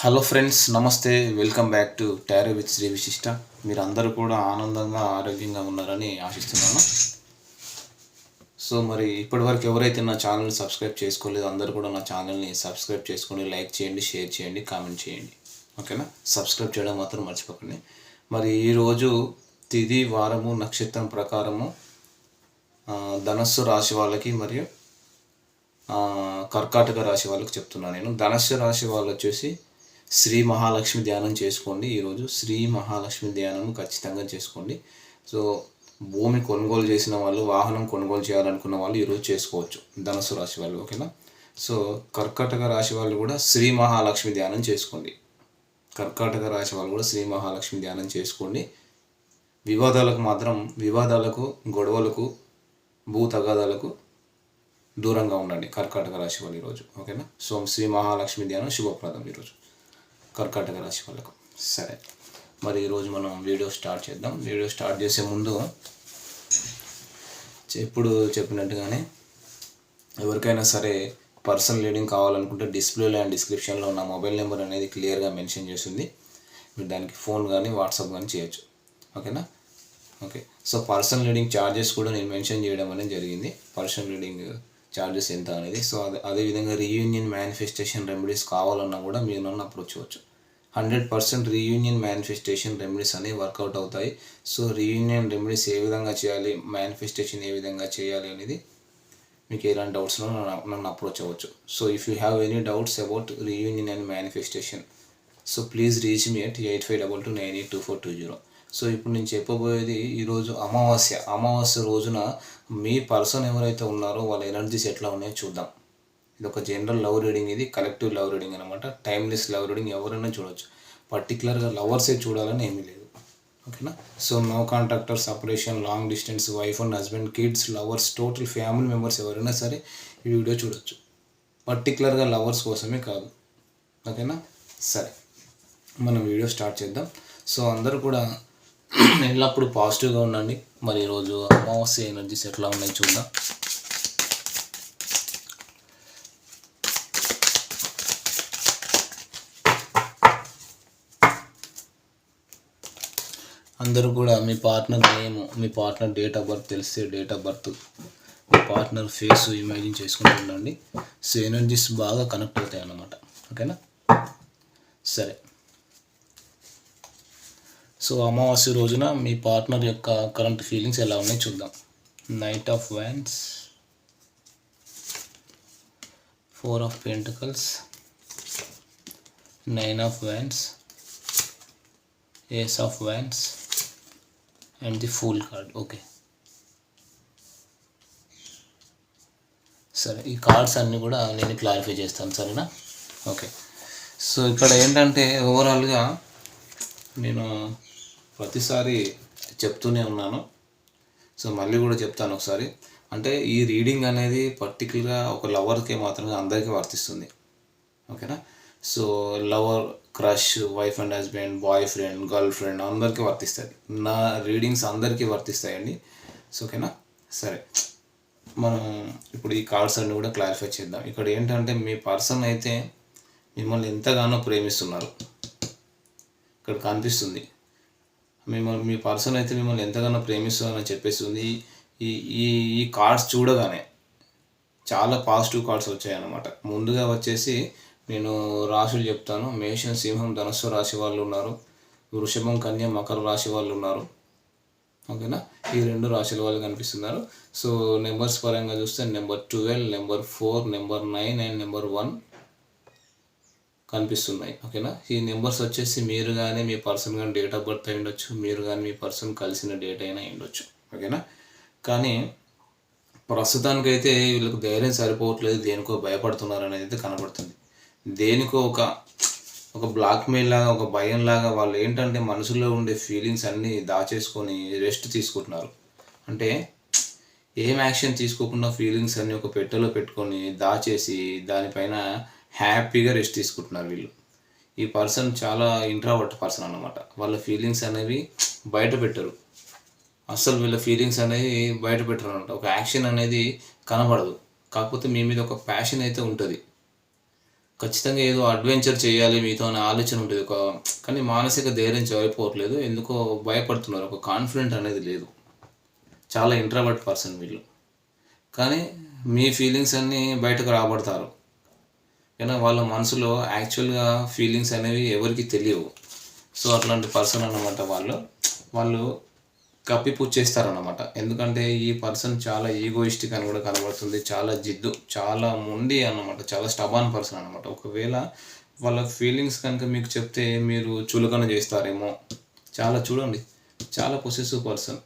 Hello friends నమస్తే welcome back to tarot with Shri Vishishta మీరు అందరూ కూడా ఆనందంగా ఆరోగ్యంగా ఉన్నారని ఆశిస్తున్నాను. సో మరి ఇప్పటివరకు ఎవరైతే నా ఛానల్ని సబ్స్క్రైబ్ చేసుకోలేదో అందరూ కూడా నా ఛానల్ని సబ్స్క్రైబ్ చేసుకొని లైక్ చేయండి షేర్ చేయండి కామెంట్ చేయండి. ఓకేనా? సబ్స్క్రైబ్ చేయడం మాత్రం మర్చిపోకండి. మరి ఈరోజు తిది వారము నక్షత్రం ప్రకారము ధనస్సు రాశి వాళ్ళకి మరియు కర్కాటక రాశి వాళ్ళకి చెప్తున్నాను నేను. ధనస్సు రాశి వాళ్ళు వచ్చేసి శ్రీ మహాలక్ష్మి ధ్యానం చేసుకోండి. ఈరోజు శ్రీ మహాలక్ష్మి ధ్యానం ఖచ్చితంగా చేసుకోండి. సో భూమి కొనుగోలు చేసిన వాళ్ళు వాహనం కొనుగోలు చేయాలనుకున్న వాళ్ళు ఈరోజు చేసుకోవచ్చు. ధనుసు రాశి వాళ్ళు ఓకేనా? సో కర్కాటక రాశి వాళ్ళు కూడా శ్రీ మహాలక్ష్మి ధ్యానం చేసుకోండి. కర్కాటక రాశి వాళ్ళు కూడా శ్రీ మహాలక్ష్మి ధ్యానం చేసుకోండి. వివాదాలకు మాత్రం వివాదాలకు గొడవలకు భూ తగాదాలకు దూరంగా ఉండండి కర్కాటక రాశి వాళ్ళు ఈరోజు ఓకేనా? సో శ్రీ మహాలక్ష్మి ధ్యానం శుభప్రదం ఈరోజు. కర్కాటక రాశి వాళ్ళకు. సరే. మరి ఈరోజు మనం వీడియో స్టార్ట్ చేద్దాం. వీడియో స్టార్ట్ చేసే ముందు ఎప్పుడు చెప్పినట్టుగానే ఎవరికైనా సరే పర్సనల్ రీడింగ్ కావాలనుకుంటే డిస్ప్లేలో అండ్ డిస్క్రిప్షన్లో నా మొబైల్ నెంబర్ అనేది క్లియర్గా మెన్షన్ చేసింది మీరు దానికి ఫోన్ కానీ వాట్సాప్ కానీ చేయొచ్చు. ఓకేనా? Okay. So personal reading charges కూడా నేను మెన్షన్ చేయడం అనేది జరిగింది. పర్సనల్ రీడింగ్ ఛార్జెస్ ఎంత అనేది. సో అదే అదేవిధంగా రీయూనియన్ మేనిఫెస్టేషన్ రెమెడీస్ కావాలన్నా కూడా మీరు నన్ను అప్రోచ్ అవ్వచ్చు. Hundred percent reunion manifestation remedies అనేవి వర్కౌట్ అవుతాయి. సో రీయూనియన్ రెమెడీస్ ఏ విధంగా చేయాలి? మేనిఫెస్టేషన్ ఏ విధంగా చేయాలి అనేది మీకు ఎలాంటి డౌట్స్ నన్ను నన్ను అప్రోచ్ అవ్వచ్చు. So if you have any doubts about reunion and manifestation so please reach me at eight five double two nine eight two four two zero so ఇప్పుడు నేను చెప్పబోయేది ఈరోజు అమావాస్య. అమావాస్య రోజున మీ పర్సన్ ఎవరైతే ఉన్నారో వాళ్ళ ఎనర్జీస్ ఎట్లా ఉన్నాయో చూద్దాం. ఇది ఒక జనరల్ లవ్ రీడింగ్. ఇది కలెక్టివ్ లవ్ రీడింగ్ అనమాట టైమ్లెస్ లవ్ రీడింగ్ ఎవరైనా చూడొచ్చు. పర్టికులర్గా లవర్సే చూడాలని ఏమీ లేదు. ఓకేనా? So no contractor separation long distance wife and husband kids lovers total family members ఎవరైనా సరే ఈ వీడియో చూడొచ్చు. పర్టికులర్గా లవర్స్ కోసమే కాదు. ఓకేనా? సరే. మనం వీడియో స్టార్ట్ చేద్దాం. సో అందరూ కూడా ఎల్లప్పుడూ పాజిటివ్గా ఉండండి. మరి ఈరోజు అమావాస్య ఎనర్జీస్ ఎట్లా ఉన్నాయి చూద్దాం. అందరూ కూడా మీ పార్ట్నర్ నేమ్ మీ పార్ట్నర్ డేట్ ఆఫ్ బర్త్ తెలిస్తే డేట్ ఆఫ్ బర్త్ మీ పార్ట్నర్ ఫేస్ ఇమాజిన్ చేసుకుంటూ ఉండండి. సో ఎనర్జీస్ బాగా కనెక్ట్ అవుతాయి అన్నమాట. ఓకేనా సరే. సో అమావాస్య రోజున మీ పార్ట్నర్ యొక్క కరెంట్ ఫీలింగ్స్ ఎలా ఉన్నాయి చూద్దాం. Knight of wands four of pentacles nine of wands ace of wands and the fool card okay సరే ఈ కార్డ్స్ అన్నీ కూడా నేను క్లారిఫై చేస్తాను సరేనా? ఓకే సో ఇక్కడ ఏంటంటే ఓవరాల్గా నేను ప్రతిసారి చెప్తూనే ఉన్నాను. సో మళ్ళీ కూడా చెప్తాను ఒకసారి. అంటే ఈ రీడింగ్ అనేది పర్టికులర్గా ఒక లవర్కే మాత్రమే అందరికీ వర్తిస్తుంది. ఓకేనా so lover crush wife and husband boyfriend girlfriend అందరికీ వర్తిస్తుంది నా రీడింగ్స్ అందరికీ వర్తిస్తాయండి. సో ఓకేనా? సరే. మనం ఇప్పుడు ఈ కార్డ్స్ అన్ని కూడా క్లారిఫై చేద్దాం. ఇక్కడ ఏంటంటే మీ పర్సన్ అయితే మిమ్మల్ని ఎంతగానో ప్రేమిస్తున్నారు. ఇక్కడ కనిపిస్తుంది. మిమ్మల్ని మీ పర్సన్ అయితే మిమ్మల్ని ఎంతగానో ప్రేమిస్తుందని చెప్పేస్తుంది ఈ ఈ ఈ కార్డ్స్ చూడగానే చాలా పాజిటివ్ కార్డ్స్ వచ్చాయి అన్నమాట ముందుగా వచ్చేసి నేను రాశులు చెప్తాను. మేషం సింహం ధనస్సు రాశి వాళ్ళు ఉన్నారు. వృషభం కన్య మకర రాశి వాళ్ళు ఉన్నారు. ఓకేనా? ఈ రెండు రాశుల వాళ్ళు కనిపిస్తున్నారు. సో నెంబర్స్ పరంగా చూస్తే number twelve number four number nine and number one కనిపిస్తున్నాయి. ఓకేనా? ఈ నెంబర్స్ వచ్చేసి మీరు కానీ మీ పర్సన్ కానీ డేట్ ఆఫ్ బర్త్ అయి ఉండొచ్చు. మీరు కానీ మీ పర్సన్ కలిసిన డేట్ అయినా ఉండొచ్చు. ఓకేనా? కానీ ప్రస్తుతానికైతే వీళ్ళకి ధైర్యం సరిపోవట్లేదు. దేనికో భయపడుతున్నారు అనేది అయితే కనబడుతుంది. దేనికో ఒక ఒక బ్లాక్మెయిల్ లాగా ఒక భయం లాగా వాళ్ళు ఏంటంటే మనసులో ఉండే ఫీలింగ్స్ అన్నీ దాచేసుకొని రెస్ట్ తీసుకుంటున్నారు. అంటే ఏం యాక్షన్ తీసుకోకుండా ఫీలింగ్స్ అన్ని ఒక పెట్టెలో పెట్టుకొని దాచేసి దానిపైన హ్యాపీగా రెస్ట్ తీసుకుంటున్నారు వీళ్ళు. ఈ పర్సన్ చాలా ఇంట్రావర్ట్ పర్సన్ అన్నమాట. వాళ్ళ ఫీలింగ్స్ అనేవి బయట పెట్టరు. అసలు వీళ్ళ ఫీలింగ్స్ అనేవి బయట పెట్టరు అనమాట ఒక యాక్షన్ అనేది కనబడదు. కాకపోతే మీ మీద ఒక ప్యాషన్ అయితే ఉంటుంది. ఖచ్చితంగా ఏదో అడ్వెంచర్ చేయాలి మీతో అనే ఆలోచన ఉంటుంది ఒక కానీ మానసిక ధైర్యం చదివిపోవట్లేదు. ఎందుకో భయపడుతున్నారు. ఒక కాన్ఫిడెంట్ అనేది లేదు. చాలా ఇంట్రావర్ట్ పర్సన్ వీళ్ళు. కానీ మీ ఫీలింగ్స్ అన్నీ బయటకు రాబడతారు. కానీ వాళ్ళ మనసులో యాక్చువల్గా ఫీలింగ్స్ అనేవి ఎవరికి తెలియవు. సో అట్లాంటి పర్సన్ అన్నమాట వాళ్ళు. వాళ్ళు కప్పిపుచ్చేస్తారన్నమాట ఎందుకంటే ఈ పర్సన్ చాలా ఈగోయిస్టిక్ అని కూడా కనబడుతుంది. చాలా జిద్దు చాలా ముండి అన్నమాట. చాలా స్టబాన్ పర్సన్ అన్నమాట. ఒకవేళ వాళ్ళ ఫీలింగ్స్ కనుక మీకు చెప్తే మీరు చులకన చేస్తారేమో. చాలా చూడండి. చాలా పొసెసివ్ పర్సన్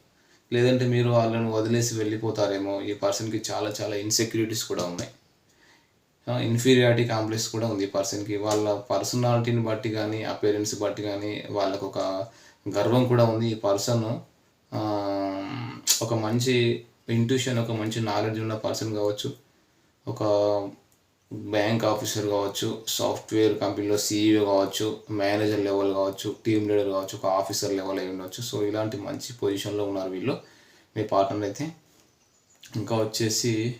లేదంటే మీరు వాళ్ళని వదిలేసి వెళ్ళిపోతారేమో. ఈ పర్సన్కి చాలా చాలా ఇన్సెక్యూరిటీస్ కూడా ఉన్నాయి. ఇన్ఫీరియారిటీ కాంప్లెక్స్ కూడా ఉంది ఈ పర్సన్కి వాళ్ళ పర్సనాలిటీని బట్టి కానీ అపేరెన్స్ బట్టి కానీ వాళ్ళకు ఒక గర్వం కూడా ఉంది ఈ పర్సన్ ఒక మంచి ఇంట్యూషన్ ఒక మంచి నాలెడ్జ్ ఉన్న పర్సన్ కావచ్చు. ఒక బ్యాంక్ ఆఫీసర్ కావచ్చు సాఫ్ట్వేర్ కంపెనీలో సీఈఓ కావచ్చు మేనేజర్ లెవెల్ కావచ్చు టీమ్ లీడర్ కావచ్చు ఒక ఆఫీసర్ లెవెల్ అయి ఉండొచ్చు. సో ఇలాంటి మంచి పొజిషన్లో ఉన్నారు వీళ్ళు. మీ పార్ట్నర్ అయితే ఇంకా వచ్చేసి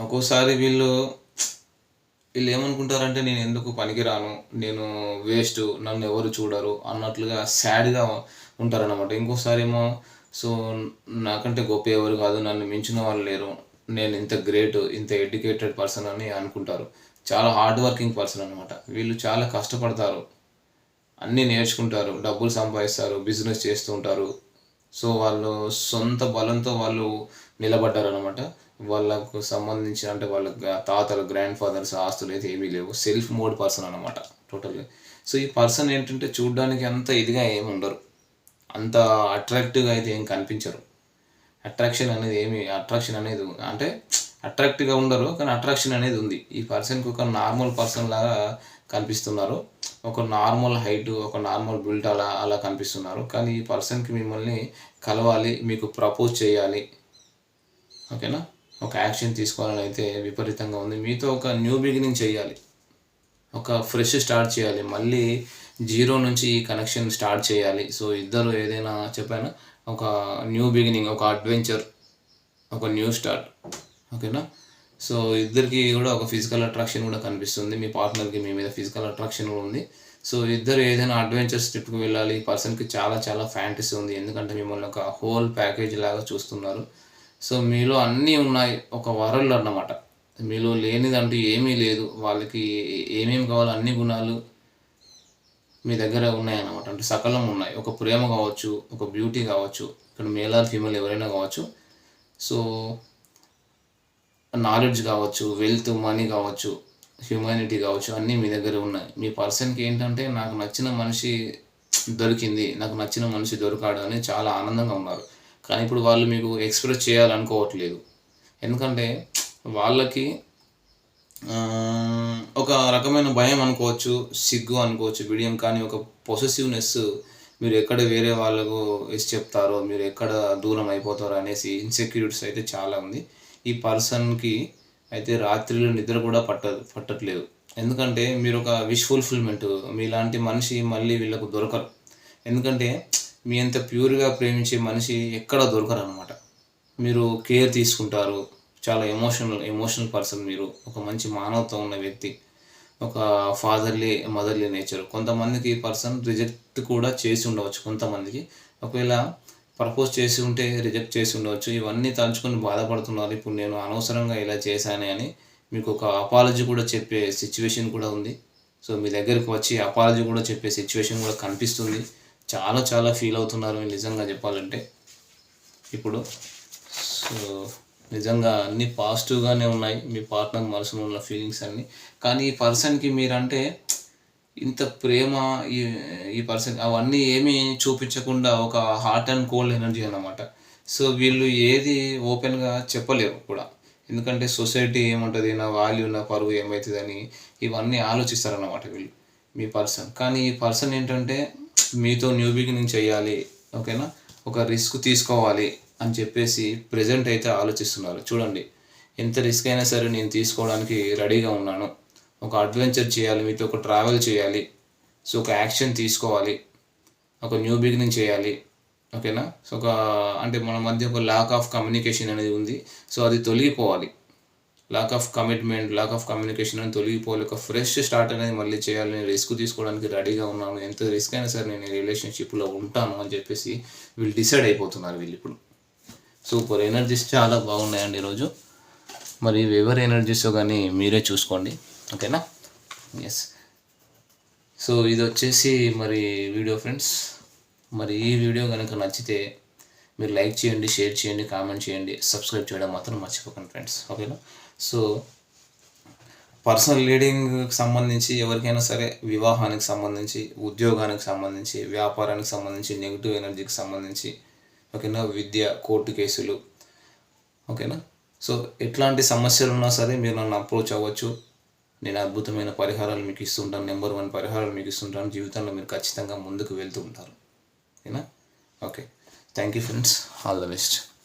ఒక్కోసారి వీళ్ళు వీళ్ళు ఏమనుకుంటారంటే నేను ఎందుకు పనికిరాను? నేను వేస్ట్ నన్ను ఎవరు చూడరు? అన్నట్లుగా సాడ్గా ఉంటారన్నమాట. ఇంకోసారి ఏమో సో నాకంటే గొప్ప ఎవరు కాదు నన్ను మించిన వాళ్ళు లేరు. నేను ఇంత గ్రేట్ ఇంత ఎడ్యుకేటెడ్ పర్సన్ అని అనుకుంటారు. చాలా హార్డ్ వర్కింగ్ పర్సన్ అనమాట వీళ్ళు చాలా కష్టపడతారు. అన్నీ నేర్చుకుంటారు. డబ్బులు సంపాదిస్తారు బిజినెస్ చేస్తూ ఉంటారు. సో వాళ్ళు సొంత బలంతో వాళ్ళు నిలబడ్డారు అనమాట వాళ్ళకు సంబంధించిన అంటే వాళ్ళ తాతలు గ్రాండ్ ఫాదర్స్ ఆస్తులు అయితే ఏమీ లేవు. సెల్ఫ్ మోడ్ పర్సన్ అనమాట టోటల్గా సో ఈ పర్సన్ ఏంటంటే చూడడానికి అంత ఇదిగా ఏమి ఉండరు. అంత అట్రాక్టివ్గా అయితే ఏం కనిపించరు. అట్రాక్షన్ అనేది ఏమి అట్రాక్షన్ అనేది అంటే అట్రాక్టివ్గా ఉండరు కానీ అట్రాక్షన్ అనేది ఉంది. ఈ పర్సన్కి ఒక నార్మల్ పర్సన్ లాగా కనిపిస్తున్నారు. ఒక నార్మల్ హైట్ ఒక నార్మల్ బిల్డ్ అలా అలా కనిపిస్తున్నారు. కానీ ఈ పర్సన్కి మిమ్మల్ని కలవాలి మీకు ప్రపోజ్ చేయాలి. ఓకేనా? ఒక యాక్షన్ తీసుకోవాలని అయితే విపరీతంగా ఉంది. మీతో ఒక న్యూ బిగినింగ్ చేయాలి ఒక ఫ్రెష్ స్టార్ట్ చేయాలి. మళ్ళీ జీరో నుంచి ఈ కనెక్షన్ స్టార్ట్ చేయాలి. సో ఇద్దరు ఏదైనా చెప్పాను? ఒక న్యూ బిగినింగ్ ఒక అడ్వెంచర్ ఒక న్యూ స్టార్ట్. ఓకేనా? సో ఇద్దరికి కూడా ఒక ఫిజికల్ అట్రాక్షన్ కూడా కనిపిస్తుంది. మీ పార్ట్నర్కి మీ మీద ఫిజికల్ అట్రాక్షన్ కూడా ఉంది. సో ఇద్దరు ఏదైనా అడ్వెంచర్స్ ట్రిప్కి వెళ్ళాలి. ఈ పర్సన్కి చాలా చాలా ఫ్యాంటసీ ఉంది. ఎందుకంటే మిమ్మల్ని ఒక హోల్ ప్యాకేజ్ లాగా చూస్తున్నారు. సో మీలో అన్నీ ఉన్నాయి ఒక వరల్డ్ అన్నమాట. మీలో లేనిదంటూ ఏమీ లేదు. వాళ్ళకి ఏమేమి కావాలో అన్ని గుణాలు మీ దగ్గర ఉన్నాయన్నమాట. అంటే సకలం ఉన్నాయి. ఒక ప్రేమ కావచ్చు ఒక బ్యూటీ కావచ్చు ఇక్కడ మేల్ ఆర్ ఫీమేల్ ఎవరైనా కావచ్చు. సో నాలెడ్జ్ కావచ్చు వెల్త్ మనీ కావచ్చు హ్యూమానిటీ కావచ్చు అన్నీ మీ దగ్గర ఉన్నాయి. మీ పర్సన్కి ఏంటంటే నాకు నచ్చిన మనిషి దొరికింది నాకు నచ్చిన మనిషి దొరికాడు అని చాలా ఆనందంగా ఉన్నారు. కానీ ఇప్పుడు వాళ్ళు మీకు ఎక్స్ప్రెస్ చేయాలనుకోవట్లేదు. ఎందుకంటే వాళ్ళకి ఒక రకమైన భయం అనుకోవచ్చు సిగ్గు అనుకోవచ్చు బిడియం. కానీ ఒక పొసెసివ్నెస్ మీరు ఎక్కడ వేరే వాళ్ళకు వేసి చెప్తారో మీరు ఎక్కడ దూరం అయిపోతారో అనేసి ఇన్సెక్యూరిటీస్ అయితే చాలా ఉంది. ఈ పర్సన్కి అయితే రాత్రిలో నిద్ర కూడా పట్ట పట్టట్లేదు. ఎందుకంటే మీరు ఒక విష్ ఫుల్ఫిల్మెంట్ మీలాంటి మనిషి మళ్ళీ వీళ్ళకు దొరకరు. ఎందుకంటే మీ అంత ప్యూర్గా ప్రేమించే మనిషి ఎక్కడ దొరకరు అనమాట మీరు కేర్ తీసుకుంటారు. చాలా ఎమోషనల్ ఎమోషనల్ పర్సన్ మీరు. ఒక మంచి మానవత్వం ఉన్న వ్యక్తి. ఒక ఫాదర్లీ మదర్లీ నేచర్. కొంతమందికి ఈ పర్సన్ రిజెక్ట్ కూడా చేసి ఉండవచ్చు. కొంతమందికి ఒకవేళ ప్రపోజ్ చేసి ఉంటే రిజెక్ట్ చేసి ఉండవచ్చు. ఇవన్నీ తలుచుకొని బాధపడుతున్నారు. ఇప్పుడు నేను అనవసరంగా ఇలా చేశానే అని మీకు ఒక అపాలజీ కూడా చెప్పే సిచ్యువేషన్ కూడా ఉంది. సో మీ దగ్గరకు వచ్చి అపాలజీ కూడా చెప్పే సిచ్యువేషన్ కూడా కనిపిస్తుంది. చాలా చాలా ఫీల్ అవుతున్నారు నిజంగా చెప్పాలంటే. ఇప్పుడు సో నిజంగా అన్నీ పాజిటివ్గానే ఉన్నాయి. మీ పార్ట్నర్ మనసులో ఉన్న ఫీలింగ్స్ అన్నీ. కానీ ఈ పర్సన్కి మీరంటే ఇంత ప్రేమ ఈ ఈ పర్సన్ అవన్నీ ఏమీ చూపించకుండా ఒక హార్ట్ అండ్ కోల్డ్ ఎనర్జీ అన్నమాట. సో వీళ్ళు ఏది ఓపెన్గా చెప్పలేరు కూడా. ఎందుకంటే సొసైటీ ఏముంటుంది? నా వాల్యూ నా పరువు ఏమవుతుందని ఇవన్నీ ఆలోచిస్తారన్నమాట వీళ్ళు మీ పర్సన్ కానీ ఈ పర్సన్ ఏంటంటే మీతో న్యూ బిగినింగ్ చేయాలి ఓకేనా ఒక రిస్క్ తీసుకోవాలి అని చెప్పేసి ప్రజెంట్ అయితే ఆలోచిస్తున్నారు. చూడండి ఎంత రిస్క్ అయినా సరే నేను తీసుకోవడానికి రెడీగా ఉన్నాను. ఒక అడ్వెంచర్ చేయాలి మీతో ఒక ట్రావెల్ చేయాలి. సో ఒక యాక్షన్ తీసుకోవాలి. ఒక న్యూ బిగినింగ్ చేయాలి ఓకేనా సో ఒక అంటే మన మధ్య ఒక లాక్ ఆఫ్ కమ్యూనికేషన్ అనేది ఉంది. సో అది తొలగిపోవాలి. Lack of commitment lack of communication అని తొలగిపోలేక ఒక ఫ్రెష్ స్టార్ట్ అనేది మళ్ళీ చేయాలి. నేను రిస్క్ తీసుకోవడానికి రెడీగా ఉన్నాను. ఎంత రిస్క్ అయినా సరే నేను రిలేషన్షిప్లో ఉంటాను అని చెప్పేసి వీళ్ళు డిసైడ్ అయిపోతున్నారు వీళ్ళు ఇప్పుడు. సూపర్ ఎనర్జీస్ చాలా బాగున్నాయండి ఈరోజు. మరి ఎవరి ఎనర్జీస్ కానీ మీరే చూసుకోండి. ఓకేనా ఎస్ సో ఇది వచ్చేసి మరి వీడియో ఫ్రెండ్స్ మరి ఈ వీడియో కనుక నచ్చితే మీరు లైక్ చేయండి షేర్ చేయండి కామెంట్ చేయండి. సబ్స్క్రైబ్ చేయడం మాత్రం మర్చిపోకండి ఫ్రెండ్స్ ఓకేనా సో పర్సనల్ లీడింగ్కి సంబంధించి ఎవరికైనా సరే వివాహానికి సంబంధించి ఉద్యోగానికి సంబంధించి వ్యాపారానికి సంబంధించి నెగిటివ్ ఎనర్జీకి సంబంధించి ఓకేనా విద్య కోర్టు కేసులు ఓకేనా? సో ఎట్లాంటి సమస్యలు ఉన్నా సరే మీరు నన్ను అప్రోచ్ అవ్వచ్చు. నేను అద్భుతమైన పరిహారాలు మీకు ఇస్తుంటాను. నెంబర్ వన్ పరిహారాలు మీకు ఇస్తుంటాను. జీవితంలో మీరు ఖచ్చితంగా ముందుకు వెళ్తూ ఉంటారు. ఓకేనా? Okay. Thank you friends all the best